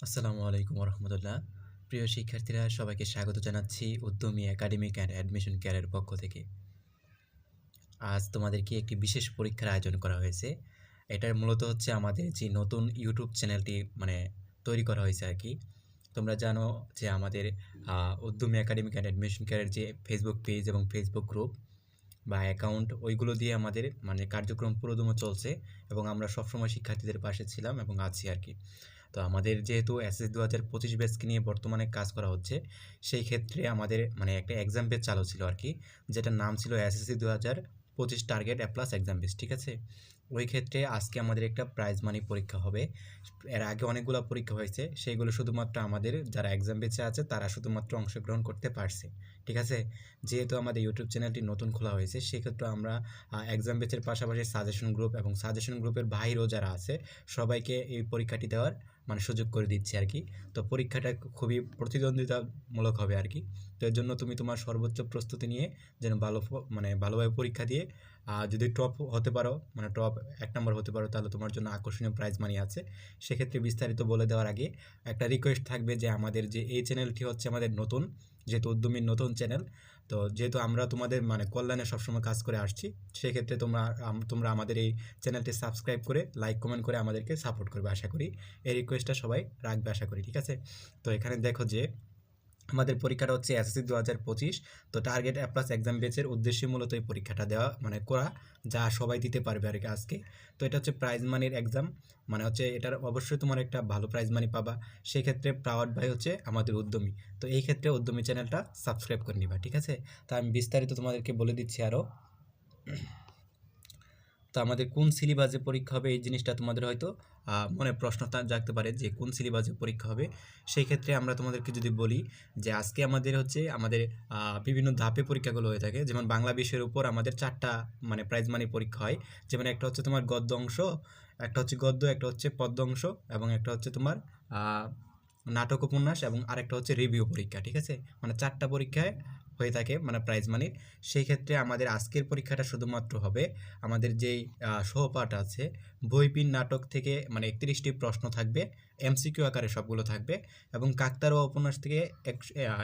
আসসালামু আলাইকুম রহমতুল্লাহ প্রিয় শিক্ষার্থীরা, সবাইকে স্বাগত জানাচ্ছি উদ্যমী একাডেমিক অ্যান্ড অ্যাডমিশন কেয়ারের পক্ষ থেকে। আজ তোমাদেরকে একটি বিশেষ পরীক্ষার আয়োজন করা হয়েছে। এটার মূলত হচ্ছে আমাদের যে নতুন ইউটিউব চ্যানেলটি মানে তৈরি করা হয়েছে আর কি। তোমরা জানো যে আমাদের উদ্যমী একাডেমিক অ্যান্ড অ্যাডমিশন কেয়ারের যে ফেসবুক পেজ এবং ফেসবুক গ্রুপ বা অ্যাকাউন্ট ওইগুলো দিয়ে আমাদের মানে কার্যক্রম পুরোদমে চলছে এবং আমরা সবসময় শিক্ষার্থীদের পাশে ছিলাম এবং আছি আর কি। তো আমাদের যেহেতু এসএস দু হাজার পঁচিশ ব্যাচকে নিয়ে বর্তমানে কাজ করা হচ্ছে, সেই ক্ষেত্রে আমাদের মানে একটা এক্সাম বেচ চালু ছিল আর কি, যেটার নাম ছিল এসএসসি দু হাজার পঁচিশ টার্গেট অ্যাপ্লাস এক্সাম বেস ঠিক আছে? ওই ক্ষেত্রে আজকে আমাদের একটা প্রাইজ মানি পরীক্ষা হবে। এর আগে অনেকগুলো পরীক্ষা হয়েছে, সেইগুলো শুধুমাত্র আমাদের যারা এক্সাম বেচে আছে, তারা শুধুমাত্র অংশগ্রহণ করতে পারছে। ঠিক আছে? যেহেতু আমাদের ইউটিউব চ্যানেলটি নতুন খোলা হয়েছে, সেক্ষেত্রে আমরা এক্সাম বেচের পাশাপাশি সাজেশন গ্রুপ এবং সাজেশন গ্রুপের বাইরেও যারা আছে, সবাইকে এই পরীক্ষাটি দেওয়ার মানে সুযোগ করে দিচ্ছি আর কি। তো পরীক্ষাটা খুবই প্রতিদ্বন্দ্বিতামূলক হবে আর কি। তো এর জন্য তুমি তোমার সর্বোচ্চ প্রস্তুতি নিয়ে যেন ভালো মানে ভালোভাবে পরীক্ষা দিয়ে যদি টপ হতে পারো মানে টপ এক নম্বর হতে পারো, তাহলে তোমার জন্য আকর্ষণীয় প্রাইজ মানি আছে। সেক্ষেত্রে বিস্তারিত বলে দেওয়ার আগে একটা রিকোয়েস্ট থাকবে যে আমাদের যে এই চ্যানেলটি হচ্ছে আমাদের নতুন, যেহেতু উদ্যমীর নতুন চ্যানেল তো যেহেতু আমরা তোমাদের মানে কল্যাণে সবসময় কাজ করে আসছি, সেক্ষেত্রে তোমরা তোমরা আমাদের এই চ্যানেলটি সাবস্ক্রাইব করে লাইক কমেন্ট করে আমাদেরকে সাপোর্ট করবে, আশা করি। এই রিকোয়েস্টটা সবাই রাখবে, আশা করি, ঠিক আছে? তো এখানে দেখো যে আমাদের পরীক্ষাটা হচ্ছে এসএসসি দু হাজার পঁচিশ, তো টার্গেট অ্যাপ্লাস এক্সাম বেচের উদ্দেশ্যে মূলত এই পরীক্ষাটা দেওয়া মানে করা, যা সবাই দিতে পারবে আর কি আজকে। তো এটা হচ্ছে প্রাইজ মানির এক্সাম মানে হচ্ছে এটার অবশ্যই তোমার একটা ভালো প্রাইজ মানি পাবা। সেক্ষেত্রে প্রাউড ভাই হচ্ছে আমাদের উদ্যমী। তো এই ক্ষেত্রে উদ্যমী চ্যানেলটা সাবস্ক্রাইব করে নিবা, ঠিক আছে? তা আমি বিস্তারিত তোমাদেরকে বলে দিচ্ছি আরও তো আমাদের কোন সিলেবাসে পরীক্ষা হবে এই জিনিসটা তোমাদের হয়তো মনে প্রশ্ন জাগতে পারে যে কোন সিলেবাসে পরীক্ষা হবে। সেই ক্ষেত্রে আমরা তোমাদেরকে যদি বলি যে আজকে আমাদের হচ্ছে, আমাদের বিভিন্ন ধাপে পরীক্ষাগুলো হয়ে থাকে। যেমন বাংলা বিষয়ের উপর আমাদের চারটা মানে প্রাইজ মানি পরীক্ষা হয়। যেমন একটা হচ্ছে তোমার গদ্য অংশ, একটা হচ্ছে গদ্য, একটা হচ্ছে পদ্য অংশ এবং একটা হচ্ছে তোমার নাটক উপন্যাস এবং আরেকটা হচ্ছে রিভিউ পরীক্ষা, ঠিক আছে? মানে চারটা পরীক্ষায় হয়ে থাকে মানে প্রাইজ মানির সেই ক্ষেত্রে আমাদের আজকের পরীক্ষাটা শুধুমাত্র হবে আমাদের যেই সহপাঠ আছে, বইপিন নাটক থেকে মানে একত্রিশটি প্রশ্ন থাকবে। এমসিকিউ আকারে সবগুলো থাকবে এবং কাকতারুয়া উপন্যাস থেকে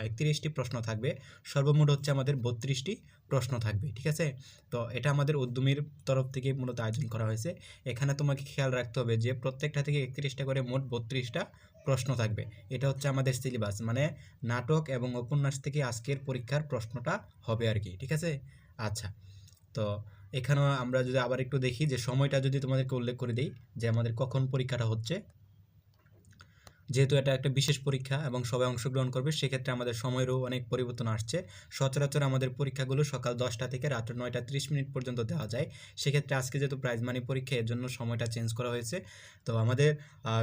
একত্রিশটি প্রশ্ন থাকবে। সর্বমোট হচ্ছে আমাদের বত্রিশটি প্রশ্ন থাকবে, ঠিক আছে? তো এটা আমাদের উদ্যমীর তরফ থেকে মূলত আয়োজন করা হয়েছে। এখানে তোমাকে খেয়াল রাখতে হবে যে প্রত্যেকটা থেকে একত্রিশটা করে মোট বত্রিশটা প্রশ্ন থাকবে। এটা হচ্ছে আমাদের সিলেবাস মানে নাটক এবং উপন্যাস থেকে আজকের পরীক্ষার প্রশ্নটা হবে আর কি, ঠিক আছে? আচ্ছা তো এখানেও আমরা যদি আবার একটু দেখি যে সময়টা যদি তোমাদেরকে উল্লেখ করে দিই যে আমাদের কখন পরীক্ষাটা হচ্ছে। যেহেতু এটা একটা বিশেষ পরীক্ষা এবং সবাই অংশগ্রহণ করবে, সেক্ষেত্রে আমাদের সময়েরও অনেক পরিবর্তন আসছে। সচরাচর আমাদের পরীক্ষাগুলো সকাল দশটা থেকে রাত নয়টা ত্রিশ মিনিট পর্যন্ত দেওয়া যায়। সেক্ষেত্রে আজকে যেহেতু প্রাইজ মানি পরীক্ষা, এর জন্য সময়টা চেঞ্জ করা হয়েছে। তো আমাদের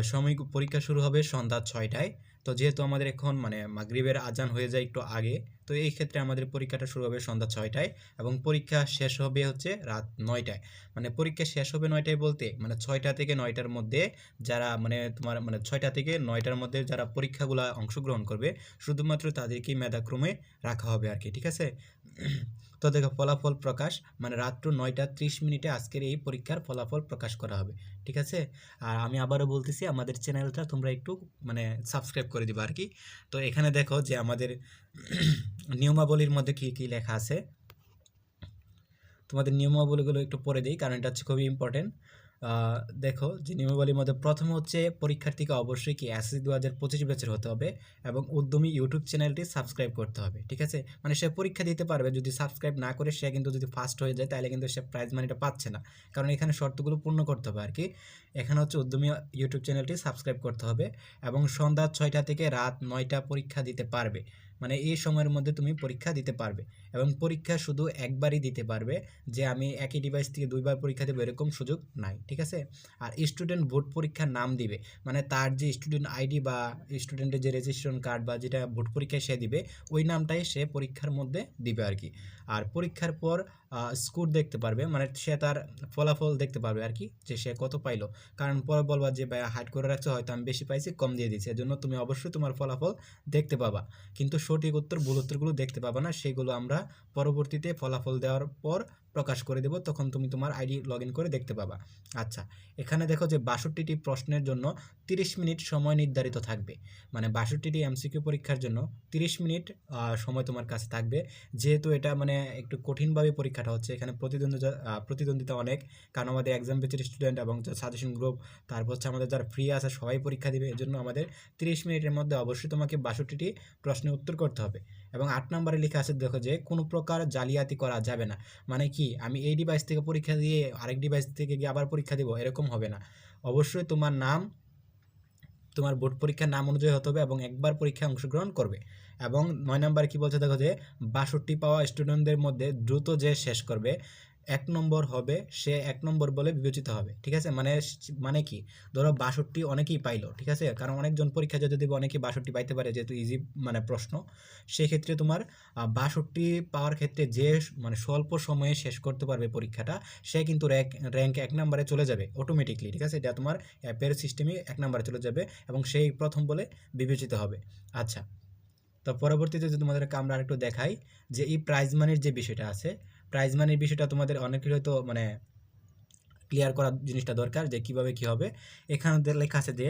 সময় পরীক্ষা শুরু হবে সন্ধ্যা ছয়টায়। তো যেহেতু আমাদের এখন মানে মাগরিবের আজান হয়ে যায় একটু আগে, তো এই ক্ষেত্রে আমাদের পরীক্ষাটা শুরু হবে সন্ধ্যা ছয়টায় এবং পরীক্ষা শেষ হবে হচ্ছে রাত নয়টায়। মানে পরীক্ষা শেষ হবে নয়টায় বলতে মানে ছয়টা থেকে নয়টার মধ্যে যারা মানে তোমার মানে ছয়টা থেকে নয়টার মধ্যে যারা পরীক্ষাগুলো অংশগ্রহণ করবে, শুধুমাত্র তাদেরকেই মেধাক্রমে রাখা হবে আর কি, ঠিক আছে? তো দেখো ফলাফল প্রকাশ মানে রাত্র নয়টা ত্রিশ মিনিটে আজকের এই পরীক্ষার ফলাফল প্রকাশ করা হবে, ঠিক আছে? আর আমি আবারও বলতেছি, আমাদের চ্যানেলটা তোমরা একটু মানে সাবস্ক্রাইব করে দিবা আর কি। তো এখানে দেখো যে আমাদের নিয়মাবলীর মধ্যে কী কী লেখা আছে? তোমাদের নিয়মাবলীগুলো একটু পরে দিই, কারণ এটা হচ্ছে খুবই ইম্পর্টেন্ট দেখো, যে নিয়মাবলীর মধ্যে প্রথম হচ্ছে পরীক্ষার্থীকে অবশ্যই কি এসএসসি দু হাজার পঁচিশ ব্যাচের হতে হবে এবং উদ্যমী ইউটিউব চ্যানেলটি সাবস্ক্রাইব করতে হবে, ঠিক আছে? মানে সে পরীক্ষা দিতে পারবে, যদি সাবস্ক্রাইব না করে সে কিন্তু যদি ফার্স্ট হয়ে যায়, তাহলে কিন্তু সে প্রাইজ মানিটা পাচ্ছে না। কারণ এখানে শর্তগুলো পূর্ণ করতে হবে আর কি। এখানে হচ্ছে উদ্যমী ইউটিউব চ্যানেলটি সাবস্ক্রাইব করতে হবে এবং সন্ধ্যা ছয়টা থেকে রাত নয়টা পরীক্ষা দিতে পারবে। মানে এই সময়ের মধ্যে তুমি পরীক্ষা দিতে পারবে। এবং পরীক্ষা শুধু একবারই দিতে পারবে যে আমি একই ডিভাইস থেকে দুইবার পরীক্ষা দেবো এরকম সুযোগ নাই, ঠিক আছে? আর স্টুডেন্ট ভোট পরীক্ষার নাম দিবে মানে তার যে স্টুডেন্ট আইডি বা স্টুডেন্টের যে রেজিস্ট্রেশন কার্ড বা যেটা ভোট পরীক্ষায় সে দিবে, ওই নামটাই সে পরীক্ষার মধ্যে দিবে আর কি। আর পরীক্ষার পর স্কোর দেখতে পারবে। মানে সে তার ফলাফল দেখতে পারবে আর কি যে সে কত পাইলো। কারণ পরে বলবা যে হাইড করে রাখছে, হয়তো আমি বেশি পাইছি, কম দিয়ে দিচ্ছি এজন্য তুমি অবশ্যই তোমার ফলাফল দেখতে পাবা। কিন্তু সঠিক উত্তর, ভুল উত্তরগুলো দেখতে পাবা না। সেগুলো আমরা পরবর্তীতে ফলাফল দেওয়ার পর প্রকাশ করে দেবো তখন তুমি তোমার আইডি লগ করে দেখতে পাবা। আচ্ছা এখানে দেখো যে বাষট্টিটি প্রশ্নের জন্য তিরিশ মিনিট সময় নির্ধারিত থাকবে। মানে বাষট্টিটি এমসিকিউ পরীক্ষার জন্য তিরিশ মিনিট আহ, সময় তোমার কাছে থাকবে। যেহেতু এটা মানে একটু কঠিনভাবে পরীক্ষাটা হচ্ছে এখানে প্রতিদ্বন্দ্বিতা প্রতিদ্বন্দ্বিতা অনেক। কারণ আমাদের এক্সাম বেচের স্টুডেন্ট এবং সাজেশন গ্রুপ তারপর হচ্ছে আমাদের যারা ফ্রি আছে সবাই পরীক্ষা দিবে। এর জন্য আমাদের তিরিশ মিনিটের মধ্যে অবশ্যই তোমাকে বাষট্টিটি প্রশ্নের উত্তর করতে হবে। এবং আট নম্বরে লেখা আছে, দেখো যে, কোনো প্রকার জালিয়াতি করা যাবে না। মানে কি, আমি এই ডিভাইস থেকে পরীক্ষা দিয়ে আরেক ডিভাইস থেকে গিয়ে আবার পরীক্ষা দেবো, এরকম হবে না। অবশ্যই তোমার নাম, তোমার বোর্ড পরীক্ষার নাম অনুযায়ী হতে হবে এবং একবার পরীক্ষায় অংশগ্রহণ করবে। এবং নয় নম্বর কি বলছে, দেখো যে, বাষট্টি পাওয়া স্টুডেন্টদের মধ্যে দ্রুত যে শেষ করবে এক নম্বর হবে, সে এক নম্বর বলে বিবেচিত হবে, ঠিক আছে? মানে মানে কি? ধরো বাষট্টি অনেকেই পাইলো, ঠিক আছে? কারণ অনেকজন পরীক্ষা যদি দেবে অনেকেই বাষট্টি পাইতে পারে, যেহেতু ইজি মানে প্রশ্ন, সেক্ষেত্রে তোমার বাষট্টি পাওয়ার ক্ষেত্রে যে মানে স্বল্প সময়ে শেষ করতে পারবে পরীক্ষাটা, সে কিন্তু র্যাঙ্ক র্যাঙ্ক এক নম্বরে চলে যাবে অটোমেটিকলি ঠিক আছে? এটা তোমার অ্যাপের সিস্টেমে এক নম্বরে চলে যাবে এবং সেই প্রথম বলে বিবেচিত হবে। আচ্ছা তো পরবর্তীতে যদি তোমাদেরকে আমরা আরেকটু দেখাই যে এই প্রাইজ মানির যে বিষয়টা আছে প্রাইজ মানির বিষয়টা তোমাদের অনেকের হয়তো মানে ক্লিয়ার করার জিনিসটা দরকার যে কীভাবে কি হবে। এখানে লেখা আছে যে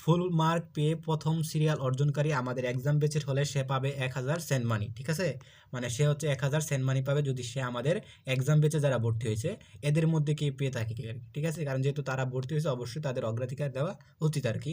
ফুল মার্ক পেয়ে প্রথম সিরিয়াল অর্জনকারী আমাদের এক্সাম বেচের হলে সে পাবে এক হাজার সেন্ট মানি ঠিক আছে? মানে সে হচ্ছে এক হাজার সেন্ট মানি পাবে যদি সে আমাদের এক্সাম বেচে যারা ভর্তি হয়েছে, এদের মধ্যে কি পেয়ে থাকে ঠিক আছে? কারণ যেহেতু তারা ভর্তি হয়েছে, অবশ্যই তাদের অগ্রাধিকার দেওয়া উচিত আর কি।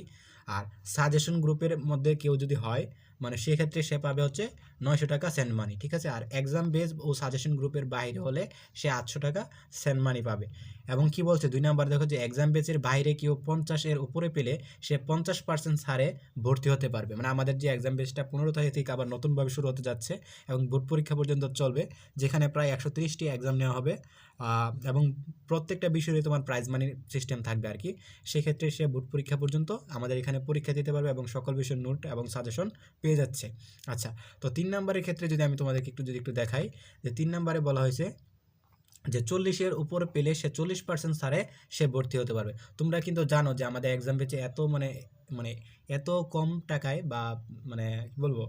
আর সাজেশন গ্রুপের মধ্যে কেউ যদি হয় মানে সেক্ষেত্রে সে পাবে হচ্ছে নয়শো টাকা সেন্ট মানি ঠিক আছে? আর এক্সাম বেস ও সাজেশন গ্রুপের বাইরে হলে সে আটশো টাকা সেন্ট মানি পাবে। এবং কি বলছে? দুই নাম্বার দেখো যে এক্সাম বেচের বাইরে কেউ পঞ্চাশ এর উপরে পেলে সে পঞ্চাশ পার্সেন্ট ছাড়ে ভর্তি হতে পারবে। মানে আমাদের যে এক্সাম বেচটা পনেরো তারিখ থেকে আবার নতুনভাবে শুরু হতে যাচ্ছে এবং বোর্ড পরীক্ষা পর্যন্ত চলবে, যেখানে প্রায় একশো তিরিশটি এক্সাম নেওয়া হবে এবং প্রত্যেকটা বিষয়ে তোমার প্রাইজ মানির সিস্টেম থাকবে আর কি। সেক্ষেত্রে সে বোর্ড পরীক্ষা পর্যন্ত আমাদের এখানে পরীক্ষা দিতে পারবে এবং সকল বিষয়ের নোট এবং সাজেশন পেয়ে যাচ্ছে। আচ্ছা তো তিন নম্বরের ক্ষেত্রে যদি আমি তোমাদেরকে একটু, যদি একটু দেখাই, যে তিন নম্বরে বলা হয়েছে যে চল্লিশের উপরে পেলে সে চল্লিশ পার্সেন্ট সারে সে ভর্তি হতে পারবে। তোমরা কিন্তু জানো যে আমাদের এক্সাম পেয়েছে এত মানে মানে এত কম টাকায় বা মানে কি বলব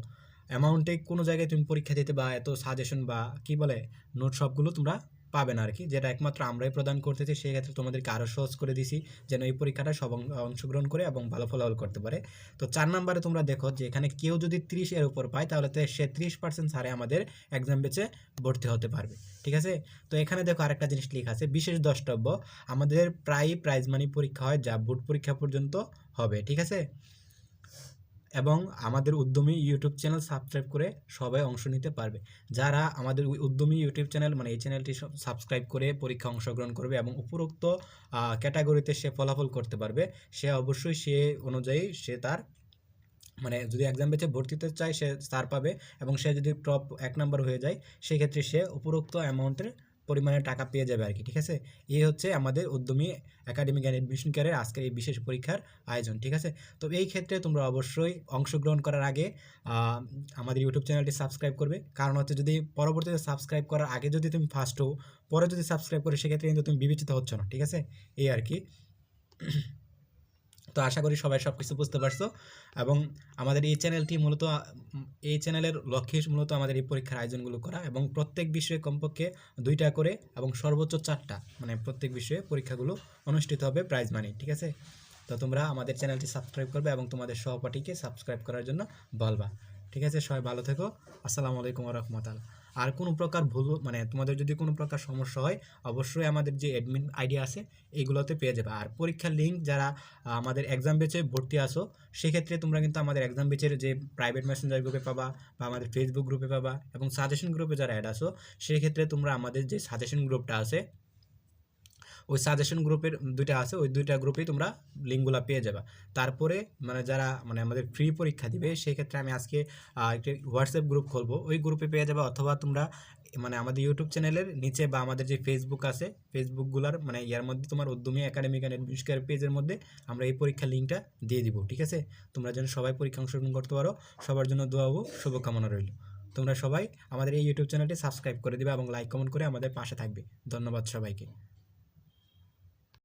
অ্যামাউন্টে কোনো জায়গায় তুমি পরীক্ষা দিতে বা এত সাজেশন বা কি বলে নোট সবগুলো তোমরা পাবে না আর কি। যেটা একমাত্র আমরাই প্রদান করতেছি, সেই ক্ষেত্রে তোমাদেরকে আরও সহজ করে দিছি যেন এই পরীক্ষাটা সব অংশগ্রহণ করে এবং ভালো ফলাফল করতে পারে। তো চার নম্বরে তোমরা দেখো যে এখানে কেউ যদি ত্রিশ এর উপর পায়, তাহলে সে ত্রিশ পার্সেন্ট সারে আমাদের এক্সাম বেচে ভর্তি হতে পারবে। ঠিক আছে? তো এখানে দেখো আরেকটা জিনিস লেখা আছে, বিশেষ দ্রষ্টব্য, আমাদের প্রায় প্রাইজ মানি পরীক্ষা হয় যা বোর্ড পরীক্ষা পর্যন্ত হবে। ঠিক আছে? এবং আমাদের উদ্যমী ইউটিউব চ্যানেল সাবস্ক্রাইব করে সবাই অংশ নিতে পারবে। যারা আমাদের উদ্যমী ইউটিউব চ্যানেল মানে এই চ্যানেলটি সাবস্ক্রাইব করে পরীক্ষা অংশগ্রহণ করবে এবং উপরোক্ত ক্যাটাগরিতে সে ফলাফল করতে পারবে, সে অবশ্যই সে অনুযায়ী সে তার মানে যদি এক্সাম বেচে ভর্তিতে চায় সে স্টার পাবে এবং সে যদি টপ এক নম্বর হয়ে যায়, সেক্ষেত্রে সে উপরোক্ত অ্যামাউন্টের পরিমাণে টাকা পেয়ে যাবে আর কি ঠিক আছে? এই হচ্ছে আমাদের উদ্যমী একাডেমিক অ্যান্ড এডমিশন কেয়ারের আজকের এই বিশেষ পরীক্ষার আয়োজন, ঠিক আছে? তো এই ক্ষেত্রে তোমরা অবশ্যই অংশগ্রহণ করার আগে আমাদের ইউটিউব চ্যানেলটি সাবস্ক্রাইব করবে। কারণ হচ্ছে যদি পরবর্তীতে সাবস্ক্রাইব করার আগে যদি তুমি ফার্স্ট হও, পরে যদি সাবস্ক্রাইব করো, সেক্ষেত্রে কিন্তু তুমি বিবেচিত হচ্ছ না, ঠিক আছে? এই আর কি তো আশা করি সবাই সব কিছু বুঝতে পারছ। এবং আমাদের এই চ্যানেলটি মূলত, এই চ্যানেলের লক্ষ্যে মূলত আমাদের এই পরীক্ষার আয়োজনগুলো করা এবং প্রত্যেক বিষয়ে কমপক্ষে দুইটা করে এবং সর্বোচ্চ চারটা মানে প্রত্যেক বিষয়ে পরীক্ষাগুলো অনুষ্ঠিত হবে প্রাইজ মানি ঠিক আছে? তো তোমরা আমাদের চ্যানেলটি সাবস্ক্রাইব করবে এবং তোমাদের সহপাঠীকে সাবস্ক্রাইব করার জন্য বলবা। ঠিক আছে? সবাই ভালো থেকো। আসসালামু আলাইকুম রহমতাল্লাহ। আর কোনো প্রকার ভুল মানে তোমাদের যদি কোনো প্রকার সমস্যা হয়, অবশ্যই আমাদের যে অ্যাডমিন আইডি আছে, এইগুলোতে পেয়ে যাবে। আর পরীক্ষার লিঙ্ক যারা আমাদের এক্সাম বেচে ভর্তি আসো সেক্ষেত্রে তোমরা কিন্তু আমাদের এক্সাম বেচের যে প্রাইভেট মেসেঞ্জার গ্রুপে পাবা, বা আমাদের ফেসবুক গ্রুপে পাবা, এবং সাজেশন গ্রুপে যারা অ্যাড আসো সেক্ষেত্রে তোমরা আমাদের যে সাজেশন গ্রুপটা আছে ওই সাজেশন গ্রুপের দুইটা আছে, ওই দুইটা গ্রুপেই তোমরা লিঙ্কগুলো পেয়ে যাবে। তারপরে মানে যারা মানে আমাদের ফ্রি পরীক্ষা দিবে সেই ক্ষেত্রে আমি আজকে একটি হোয়াটসঅ্যাপ গ্রুপ খুলবো। ওই গ্রুপে পেয়ে যাবে অথবা তোমরা মানে আমাদের ইউটিউব চ্যানেলের নিচে বা আমাদের যে ফেসবুক আছে ফেসবুকগুলোর মানে ইয়ার মধ্যে তোমার উদ্যমী একাডেমিক অ্যান্ড পেজের মধ্যে আমরা এই পরীক্ষার লিঙ্কটা দিয়ে দিব, ঠিক আছে? তোমরা যেন সবাই পরীক্ষা অংশগ্রহণ করতে পারো। সবার জন্য দোয়াবো শুভকামনা রইল। তোমরা সবাই আমাদের এই ইউটিউব চ্যানেলটি সাবস্ক্রাইব করে দিবে এবং লাইক কমেন্ট করে আমাদের পাশে থাকবে। ধন্যবাদ সবাইকে।